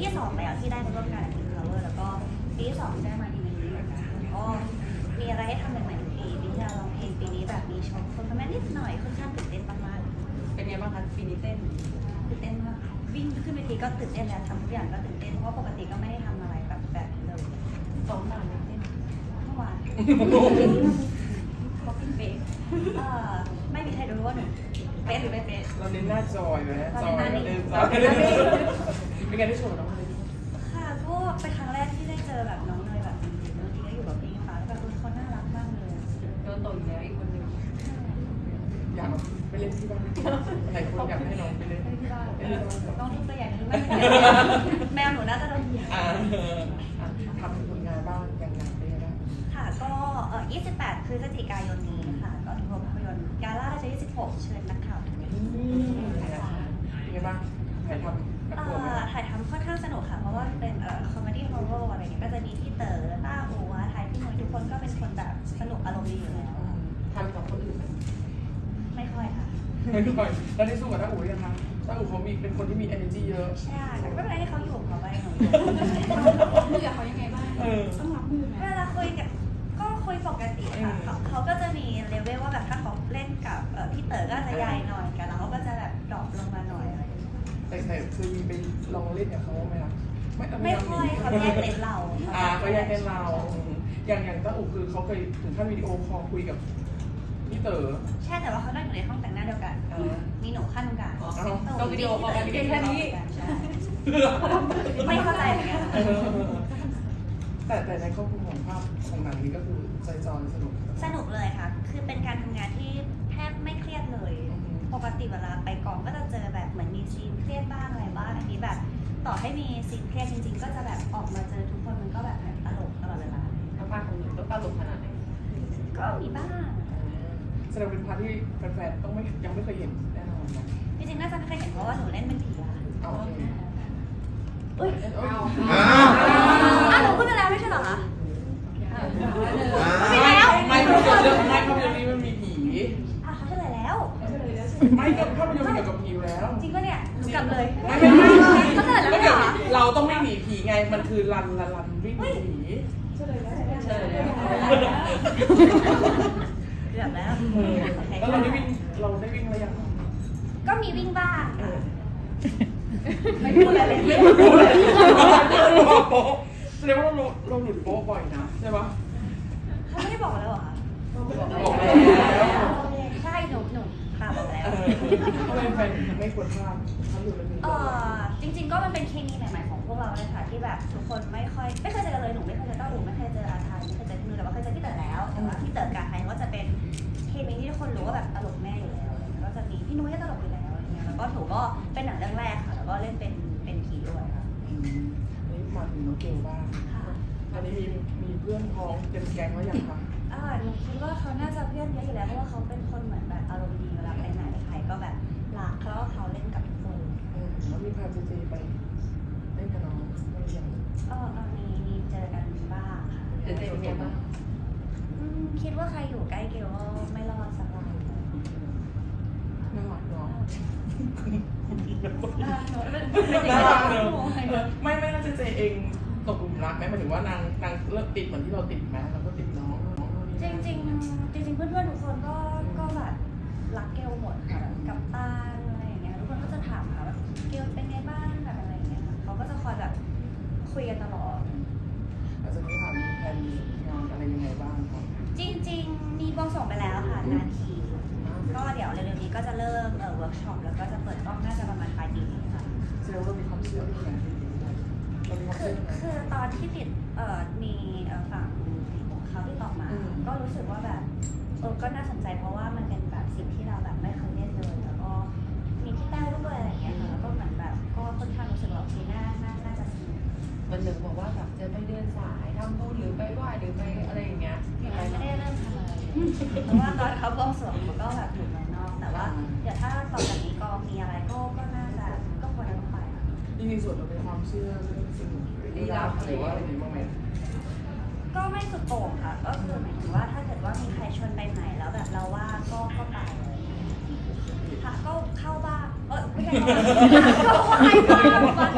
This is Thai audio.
ที่สองแล้วที่ได้มาร่วมงานกับ King เคอร์แล้วก็ปีที่สองที่ได้มาในวันนี้เหมือนกันก็มีอะไรให้ทำใหม่ๆทุกปีปีที่แลร้องเพลงปีนี้แบบมีโชว์คนประมานิดหน่อยค่อนข้างตื่นเต้นมากๆเป็นยังไงบ้างคะปีนี้เต้นตื่นเต้นมากวิ่งขึ้นไปทีก็ตื่นเต้นแล้วทำทุกอย่างก็ตื่นเต้นเพราะปกติก็ไม่ได้ทำอะไรแบบแบบเลยสองวัหลังเต้นเมื่อวาน เขาเป็นเบ๊ะไม่มีใครรู้ว่าหนูเป๊ะหรือไม่เป๊ะเราเน้นหน้าจอยไหมจอยเรานจอย เป็นไงได้โชว์น้องเลยค่ะก็เป็นครั้งแรกที่ได้เจอแบบน้องเนยแบบจริงๆบางทีก็อยู่กับพี่ฟ้าแล้วแบบเออเขาน่ารักมากเลยโดนตกอีกแล้วอีกคนนึงอยากไปเล่นที่บ้านหลายคนอยากให้น้องไปเล่นไม่ที่บ้านน้องทุกตัวอย่างนี้ไม่แมวหนูน่าจะโดนเหยียบ อ่าอะทำผลงานบ้างอย่างหนักเป็นไงบ้างค่ะก็เอ่อ28พฤศจิกายนนี้ค่ะก็ถึงโรงภาพยนตร์กาล่าจะ26 เชิญนักข่าวทุกท่าน เป็นไงบ้างถ่ายทำ อะไรเงี้ยก็จะมีพี่เต๋อต้าอูวาไทยพี่นุ้ยทุกคนก็เป็นคนแบบสนุกอารมณ์ดีอยู่แล้วทำกับคนอื่นไหมไม่ค่อยค่ะ ไม่ค่อยแล้วได้สู้กับต้าอู๋ยังคะต้าอู๋เขามีเป็นคนที่มี energy เยอะ ใช่แต่ไม่เป็นไรให้เขาอยู่ของเขาไปหนูมือกับเขายังไงบ้างเออ ต้องรับมือไหมเวลาคุยกับก็คุยปกติค่ะเขาเขาก็จะมีเลเวลว่าแบบถ้าเขาเล่นกับเอ่อพี่เต๋อก็จะใหญ่หน่อยกันแล้วเขาก็จะแบบดรอปลงมาหน่อยอะไรอย่างเงี้ยแต่แต่คือมีไปลองเล่นกับเขาไหมล่ะ ไม่ค่อยเขาแยกเล่นเราอ่าเขาแยกเล่นเรา อย่างอย่างต้าอู๋คือเขาเคยถึงขั้นวิดีโอคอลคุยกับพี่เต๋อใช่แต่ว่าเขานั่งอยู่ในห้องแต่งหน้าเดียวกันอ่ามีหนูขั้นตรงกลางอ๋อเอ้าต้องวิดีโอคอลกันแค่นี้ใช่ไม่เข้าใจเหมือนกันเออแต่แต่ในข้อมูลของภาพของหนังนี้ก็คือใจจอยสนุก สนุกเลยค่ะ คือเป็นการทำงานที่แทบไม่เครียดเลย ปกติเวลาไปกองก็จะเจอแบบเหมือนมีซีนเครียดบ้างอะไรบ้างอันนี้แบบ ต่อให้มีซีนเครียดจริงๆ ก็จะแบบออกมาเจอทุกคนมันก็แบบตลกตลอดเวลาน้ำปลาของหนูต้องตลกขนาดไหนก็มีบ้าง แสดงเป็นพาร์ทที่แฟนๆต้องไม่ยังไม่เคยเห็นแน่นอนนะจริงๆน่าจะไม่เคยเห็นเพราะว่าหนูเล่นเป็นผีอะเอาโอเคอุ้ย เอา อ้าว อ้าวหนูพูดไปแล้วไม่ใช่เหรอคะ ไม่ไม่ไม่ภาพยนตร์เรื่องไม่ภาพยนตร์นี้มันมีผี อะ เขาเฉลยแล้วไม่ก็ภาพยนตร์เกี่ยวกับผีอยู่แล้ว จริงปะเนี่ยหนูกลับเลยไม่ไม่ไม่ไม่เขาเฉลยแล้วก็ไม่เดี๋ยวเหรอเราต้องไม่หนีผีไงมันคือรันรันรันวิ่งหนีผีเชิญเลยแล้วเกือบแล้วเออโอเคแล้วเราได้วิ่งเราได้วิ่งอะไรยังก็มีวิ่งบ้างเออไม่พูดอะไรเลยไม่รู้เลยโป๊ะแสดงว่าเราเราหลุดโป๊ะบ่อยนะใช่ปะเขาไม่ได้บอกแล้วเหรอคะบอกแล้ว ใช่หนูหนูค่ะบอกแล้ว เออ ทำไมแฟนถึงไม่ควรพลาดเขาอยู่ในนี้เออจริง ๆ ก็มันเป็นเคมีใหม่ๆของพวกเราเลยค่ะที่แบบทุกคนไม่ค่อยไม่เคยเจอกันเลยหนูไม่เคยเจอเต้าหูไม่เคยเจออาทายไม่เคยเจอพี่นุ้ยแต่ว่าเคยเจอพี่เต๋อแล้วแต่ว่าพี่เต๋อกับไทยก็จะเป็นเคมีที่ทุกคนรู้ว่าแบบตลกแม่อยู่แล้วก็จะมีพี่นุ้ยก็ตลกอยู่แล้วอะไรเงี้ยแล้วก็หนูก็เป็นหนังเรื่องแรกค่ะแล้วก็เล่นเป็นเป็นผีด้วยค่ะอันนี้มาถึงน้องเกลบ้างค่ะอันนี้มีมีเพื่อนพ้องเป็นแก๊งแล้วยังคะอ่าหนูคิดว่าเขาน่าจะเพื่อนเยอะอยู่แล้วเพราะว่าเขาเป็นคนเหมือนแบบอารมณ์ดีเวลาไปไหนใครก็แบบรักแล้วก็เขาเล่นกับทุกคน อืมแล้วมีพาเจเจไปเล่นกับน้อง ไม่ยังเออเออมีมีเจอกันบ้างค่ะเจ๊เจ๊เป็นไงบ้างอืมคิดว่าใครอยู่ใกล้เกลก็ไม่รอดสักรายน่ารักเนาะน่ารักเนอะน่ารักเนอะไม่ไม่แล้วเจเจเองตกหลุมรักไหมหมายถึงว่านางนางเลิกติดเหมือนที่เราติดไหมเราก็ติดน้องน้องนู่นนี่จริงนั่นจริงๆจริงๆเพื่อนๆทุกคนก็ก็แบบรักเกลหมดค่ะแบบกับตาอ นาทีก็เดี๋ยวเร็วๆนี้ก็จะเริ่มเอ่อเวิร์กช็อปแล้วก็จะเปิดกล้องน่าจะประมาณปลายปีนี้ค่ะ แสดงว่าเรามีความเชื่อเรื่องงานที่ดีด้วยเรามีความคืเชื่ออยังไง คือตอนที่ติดเอ่อมีเอ่อฝั่งของเขาที่ตอบมา อืม ก็รู้สึกว่าแบบเออก็น่าสนใจเพราะว่ามันเป็นแบบสิ่งที่เราแบบไม่เคยเล่นเลยแล้วก็มีพี่แต้วด้วยอะไรอย่างเงี้ยค่ะแล้วก็เหมือนแบบก็ค่อนข้างรู้สึกว่าโอเคน่าน่าน่าจะสนุกมันหนึ่งบอกว่าแบบจะไปเดินสายทำบุญหรือไปไหว้หรือไปอะไรอย่างเงี้ยยังไม่ได้เริ่มทำอะไร เพราะว่าตอนเขาบวงสรวงเขาก็แบบอยู่เมืองนอกแต่ว่าเดี๋ยวถ้าต่อจากนี้ก็มีอะไรก็ก็น่าจะก็ควรจะต้องไปค่ะจริงๆส่วนเราเป็นความเชื่อเรื่องสิ่งลี้ลับหรือว่าอะไรนี้บ้างไหมก็ไม่สุดโต่งค่ะ ก็คือหมายถึงว่าถ้าเกิดว่ามีใครชวนไปไหนแล้วแบบเราว่าก็ก็ไปค่ะก็เข้าบ้านเออไม่ใช่เข้าบ้านก็ไหว้บ้านวัดก็เข้า